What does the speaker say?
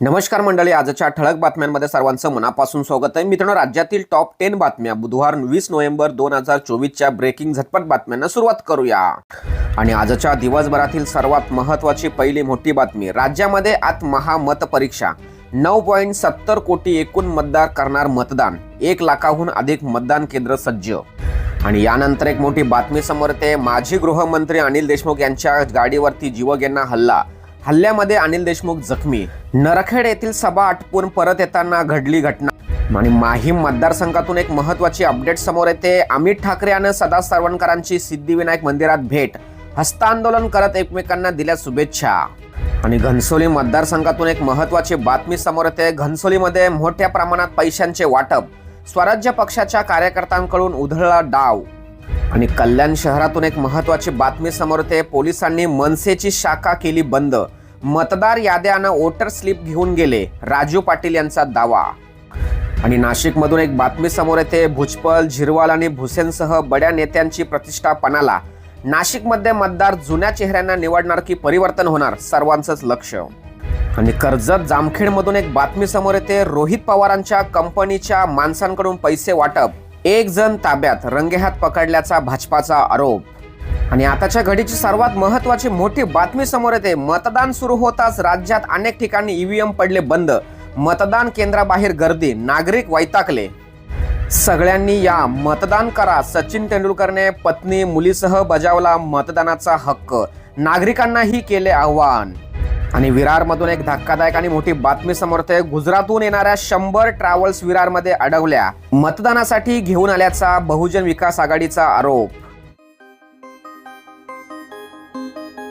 नमस्कार मंडळी आजच्या ठळक बातम्यांमध्ये सर्वांचं मनापासून स्वागत आहे. मित्रांनो राज्यातील टॉप टेन बातम्या बुधवार वीस नोव्हेंबर दोन हजार चोवीसच्या ब्रेकिंग झटपट बातम्यांना सुरुवात करूया. आणि आजच्या दिवसभरातील सर्वात महत्त्वाची पहिली मोठी बातमी राज्यामध्ये आत महामत परीक्षा. नऊ पॉईंट सत्तर कोटी एकूण मतदार करणार मतदान. एक लाखाहून अधिक मतदान केंद्र सज्ज. आणि यानंतर एक मोठी बातमी समोर येते. माजी गृहमंत्री अनिल देशमुख यांच्या गाडीवरती जीवघेणा हल्ला. हल्ल्यामध्ये अनिल देशमुख जखमी. नरखेड येथील सभा आटपून परत येताना घडली घटना. आणि माहीम मतदारसंघातून एक महत्वाची अपडेट समोर येते. अमित ठाकरे आणि सदा सावंतकरांची सिद्धिविनायक मंदिरात भेट. हस्तांदोलन करत एकमेकांना दिल्या शुभेच्छा. आणि घनसोली मतदारसंघातून एक महत्वाची बातमी समोर येते. घनसोलीमध्ये मोठ्या प्रमाणात पैशांचे वाटप. स्वराज्य पक्षाच्या कार्यकर्त्यांकडून उधळला डाव. आणि कल्याण शहरातून एक महत्वाची बातमी समोर येते. पोलिसांनी मनसेची शाखा केली बंद. मतदार याद्यानं वोटर स्लिप घेऊन गेले. राजू पाटील यांचा दावा. आणि नाशिकमधून एक बातमी समोर येते. भुजपल झिरवाल आणि भुसेनसह बड्या नेत्यांची प्रतिष्ठा पणाला नाशिकमध्ये मतदार जुन्या चेहऱ्यांना निवडणार की परिवर्तन होणार? सर्वांचंच लक्ष. आणि कर्जत जामखेडमधून एक बातमी समोर येते. रोहित पवारांच्या कंपनीच्या माणसांकडून पैसे वाटप. एक जण ताब्यात रंगेहात पकडल्याचा भाजपाचा आरोप. आणि आताच्या घडीची सर्वात महत्वाची मोठी बातमी समोर येते. मतदान सुरू होताच राज्यात अनेक ठिकाणी ईव्हीएम पडले बंद. मतदान केंद्राबाहेर गर्दी नागरिक वैतागले. सगळ्यांनी या मतदान करा सचिन तेंडुलकरने पत्नी मुलीसह बजावला मतदानाचा हक्क. नागरिकांनाही केले आव्हान. आणि विरारमधून एक धक्कादायक आणि मोठी बातमी समोर येते. गुजरातहून येणाऱ्या शंभर ट्रॅव्हल्स विरारमध्ये अडवल्या मतदानासाठी घेऊन आल्याचा बहुजन विकास आघाडीचा आरोप. thank you